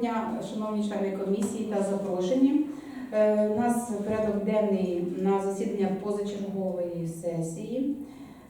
дня, шановні члени комісії та запрошені. Е, У нас порядок денний на засідання позачергової сесії.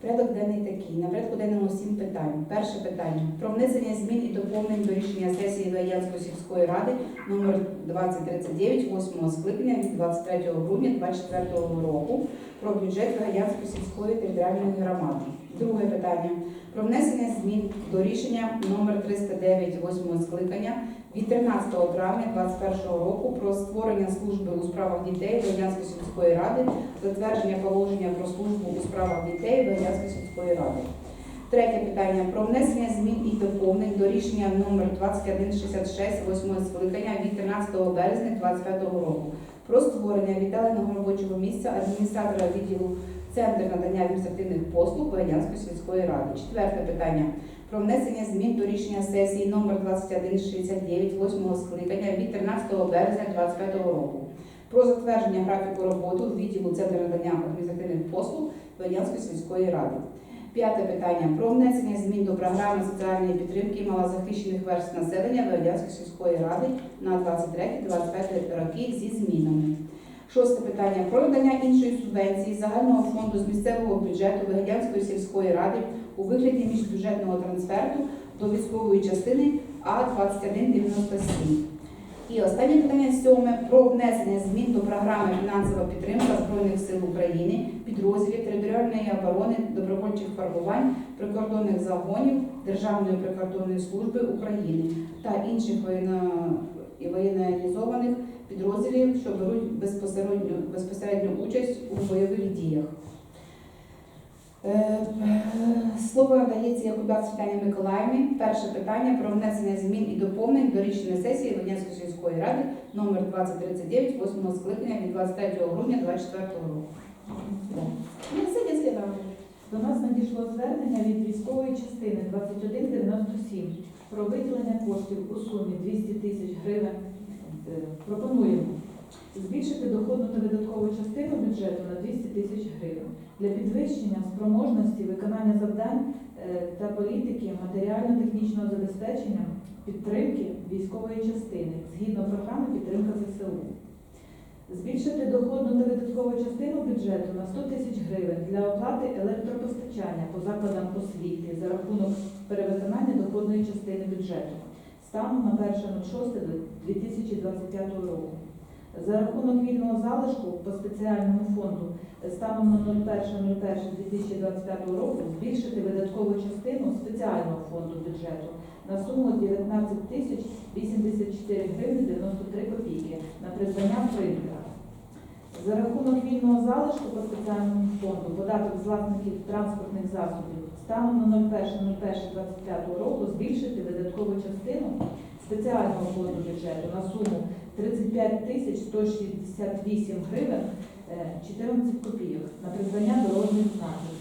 Порядок денний такий. На порядку денному сім питань. Перше питання про внесення змін і доповнень до рішення сесії Ваянської сільської ради номер 2039 8 скликання від 23 грудня 2024 року про бюджет Гаянської сільської територіальної громади. Друге питання про внесення змін до рішення номер 309 8 скликання від 13 травня 2021 року про створення служби у справах дітей Гаянської сільської ради, затвердження положення про службу у справах дітей Гаянської сільської ради. Третє питання про внесення змін і доповнень до рішення номер 2166 8 скликання від 13 березня 2025 року про створення віддаленого робочого місця адміністратора відділу Центр надання адміністративних послуг Гаянської сільської ради. Четверте питання про внесення змін до рішення сесії номер 2169 8 скликання від 13 березня 2025 року про затвердження графіку роботи відділу Центру надання адміністративних послуг Гаянської сільської ради. П'яте питання про внесення змін до програми соціальної підтримки малозахищених верств населення Гаянської сільської ради на 23-25 роки зі змінами. Шосте питання про надання іншої субвенції загального фонду з місцевого бюджету Вигадянської сільської ради у вигляді міжбюджетного трансферту до військової частини А2197. І останнє питання сьоме про внесення змін до програми фінансова підтримка Збройних сил України, підрозділів територіальної оборони, добровольчих формувань, прикордонних загонів Державної прикордонної служби України та інших воєнно- і воєнізованих підрозділів, що беруть безпосередню, безпосередню участь у бойових діях. Е, Слово надається Якубяк Світлані Миколаївні. Перше питання про внесення змін і доповнень до рішення сесії Ленянської сільської ради номер 2039 8 скликання від 23 грудня 2024 року. Ну. До нас надійшло звернення від військової частини 2197 про виділення коштів у сумі 200 тисяч гривень. Е, Пропонуємо збільшити доходну та видаткову частину бюджету на 200 тисяч гривень для підвищення спроможності виконання завдань е, та політики матеріально-технічного забезпечення підтримки військової частини згідно програми підтримка ЗСУ. Збільшити доходну та видаткову частину бюджету на 100 тисяч гривень для оплати електропостачання по закладам освіти за рахунок перевиконання доходної частини бюджету станом на 1.06.2025 року. За рахунок вільного залишку по спеціальному фонду станом на 01.01.2025 року збільшити видаткову частину спеціального фонду бюджету на суму 19 тисяч 84 гривні 93 копійки на придбання принтера. За рахунок вільного залишку по спеціальному фонду податок з власників транспортних засобів станом на 01.01.25 року збільшити видаткову частину спеціального фонду бюджету на суму 35 тисяч 168 гривень е, 14 копійок на придбання дорожніх знаків.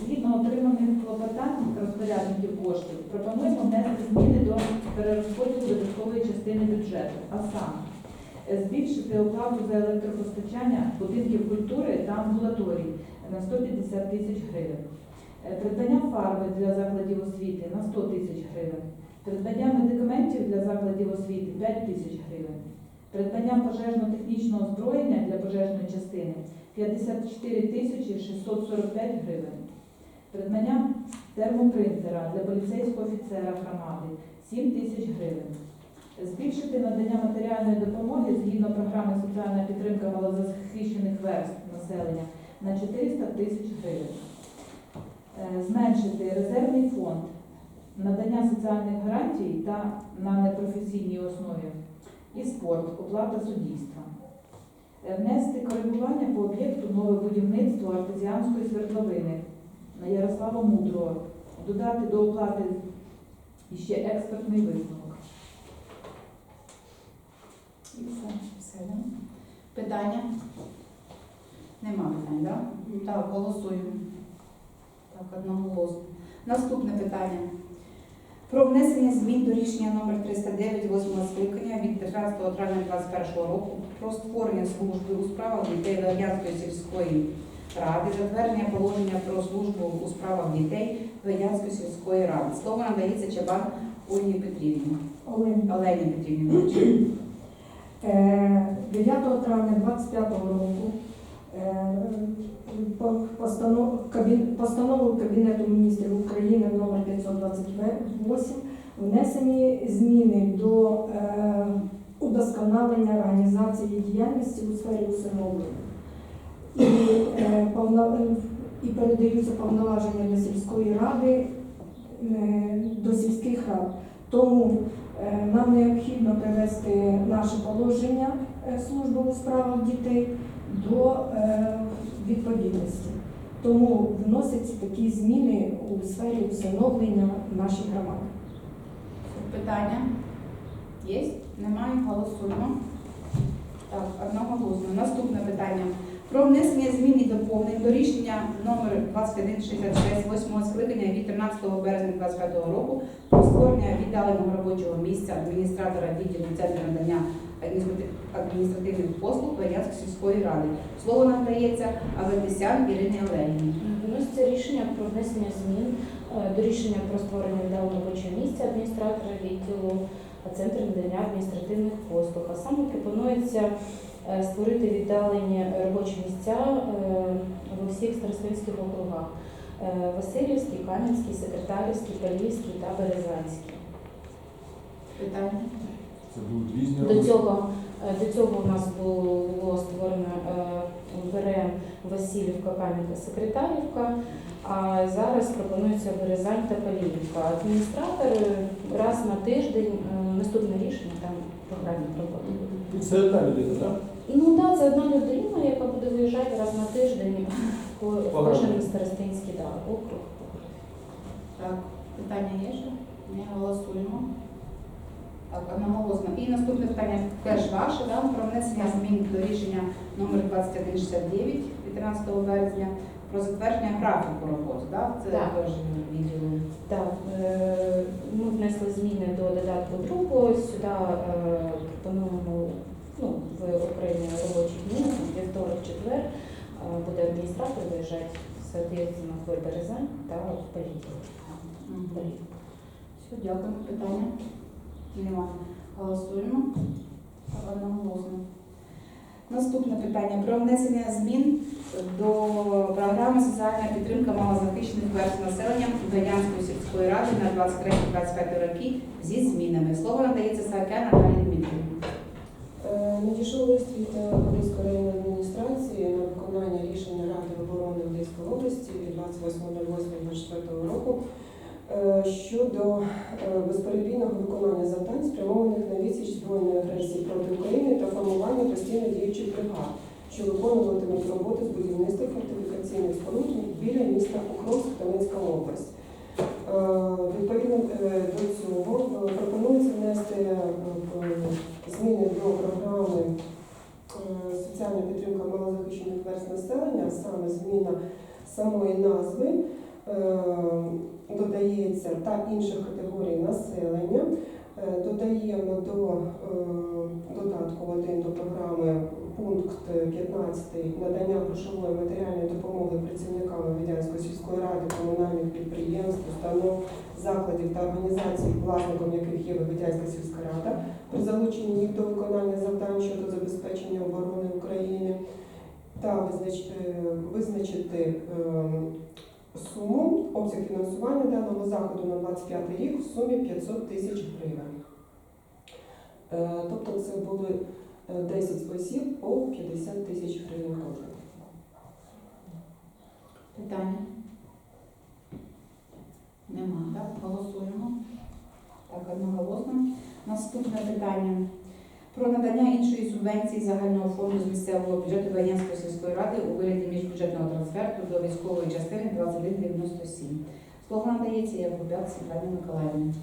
Згідно отриманих клопотань розпорядників коштів, пропонуємо внести зміни до перерозподілу видаткової частини бюджету, а саме е, збільшити оплату за електропостачання будинків культури та амбулаторій на 150 тисяч гривень, Е, придбання фарби для закладів освіти на 100 тисяч гривень, придбання медикаментів для закладів освіти 5 тисяч гривень, придбання пожежно-технічного озброєння для пожежної частини 54 тисячі 645 гривень. Придбання термопринтера для поліцейського офіцера громади 7 тисяч гривень. Збільшити надання матеріальної допомоги згідно програми соціальна підтримка малозахищених верств населення на 400 тисяч гривень. Е, Зменшити резервний фонд надання соціальних гарантій та на непрофесійній основі і спорт, оплата суддівства. Е, Внести коригування по об'єкту нове будівництво артезіанської свердловини на Ярослава Мудрого. Додати до оплати ще експертний висновок. І все. Питання? Нема питань, так? Да? Так, голосуємо. Так, одноголосно. Наступне питання. Про внесення змін до рішення номер 309 8 скликання від 15 травня 2021 року про створення служби у справах дітей Вар'янської сільської ради, затвердження положення про службу у справах дітей Венянської сільської ради. Слово надається Чабан Ольгі Петрівні. Олені. Петрівні. Е, 9 травня 25 року е, по- постанов- кабін- постановою Кабінету міністрів України номер 528 внесені зміни до е, удосконалення організації діяльності у сфері усиновлення. І, е, і передаються повноваження до сільської ради, до сільських рад. Тому Нам необхідно привести наше положення служби у справах дітей до е, відповідності. Тому вносяться такі зміни у сфері усиновлення в нашій громаді. Питання? Є? Немає? Голосуємо. Так, одноголосно. Наступне питання. Про внесення змін і доповнень до рішення номер 2166 8 скликання від 13 березня 2025 року про створення віддаленого робочого місця адміністратора відділу Центру надання адміністративних послуг Варянської сільської ради. Слово надається Аветисян Ірині Олегівні. Виноситься рішення про внесення змін е, до рішення про створення віддалу робочого місця адміністратора відділу Центру надання адміністративних послуг. А саме пропонується е, створити віддалені робочі місця е, в усіх старостинських округах. Е, Васильівський, Кам'янський, Секретарівський, Палівський та Березанський. Питання? Це будуть різні До цього, е, до цього у нас було, було створено е, ВРМ Васильівка, Кам'янка, Секретарівка, а зараз пропонується Березань та Паліївка. Адміністратор е, раз на тиждень, наступне рішення там в програмі роботи. Це одна людина, так? Ну так, це одна людина, яка буде виїжджати раз на тиждень по По кожен старостинський да, округ. Так, питання є ще? Не голосуємо. Одноголосно. І наступне питання теж ваше, да, про внесення змін до рішення номер 2169 від 13 березня про затвердження графіку роботи. Да? Це Так. теж відділу. Так, е, ми внесли зміни до додатку другого. Сюди е, пропонуємо ну, в окремі робочі дні, вівторок, четвер, е, буде адміністратор виїжджати, соответственно, в Березань та в Політів. Все, дякую. Питання? Немає. Голосуємо. Одноголосно. Наступне питання про внесення змін до програми соціальна підтримка малозахищених верств населення Гаянської сільської ради на 23-25 роки зі змінами. Слово надається Саакян Наталії Дмитрівні. Е, Надійшов лист від Одеської районної адміністрації на виконання рішення Ради оборони Одеської області від 28.08.24 року щодо е, безперебійного виконання завдань, спрямованих на відсіч збройної агресії проти України та формування постійно діючих бригад, що виконуватимуть роботи з будівництва фортифікаційних споруд біля міста Покровськ, Донецька область. Е, Відповідно е, до цього е, пропонується внести е, зміни до програми е, соціальна підтримка малозахищених верст населення, саме зміна самої назви, е, додається та інших категорій населення. Е, Додаємо до е, додатку 1 до програми пункт 15 надання грошової матеріальної допомоги працівникам Ведянської сільської ради, комунальних підприємств, установ, закладів та організацій, власником яких є Ведянська сільська рада, при залученні їх до виконання завдань щодо забезпечення оборони України та визнач- е, визначити е, суму, обсяг фінансування даного заходу на 25 рік в сумі 500 тисяч гривень. Е, Тобто це е, 10 осіб по 50 тисяч гривень кожен. Питання? Нема, так? Голосуємо. Так, одноголосно. Наступне питання. Про надання іншої субвенції загального фонду з місцевого бюджету Воєнської сільської ради у вигляді міжбюджетного трансферту до військової частини 2197. Слово надається як Якубяк Світлані Миколаївні.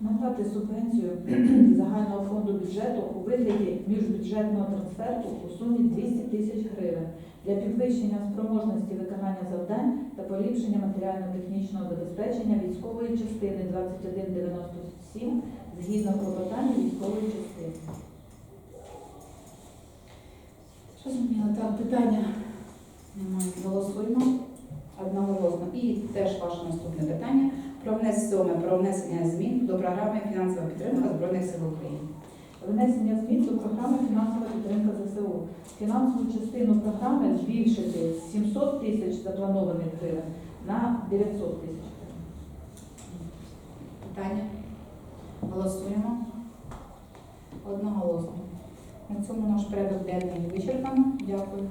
Надати субвенцію загального фонду бюджету у вигляді міжбюджетного трансферту у сумі 200 тисяч гривень для підвищення спроможності виконання завдань та поліпшення матеріально-технічного забезпечення військової частини 2197 згідно клопотання військової частини. Зрозуміло, так, питання Немає. Голосуємо одноголосно. І теж ваше наступне питання про внесення, про внесення змін до програми фінансова підтримка Збройних сил України. Внесення змін до програми фінансова підтримка ЗСУ. Фінансову частину програми збільшити з 700 тисяч запланованих гривень на 900 тисяч гривень. Питання? Голосуємо. Одноголосно. На цьому наш порядок денний вичерпано. Дякую.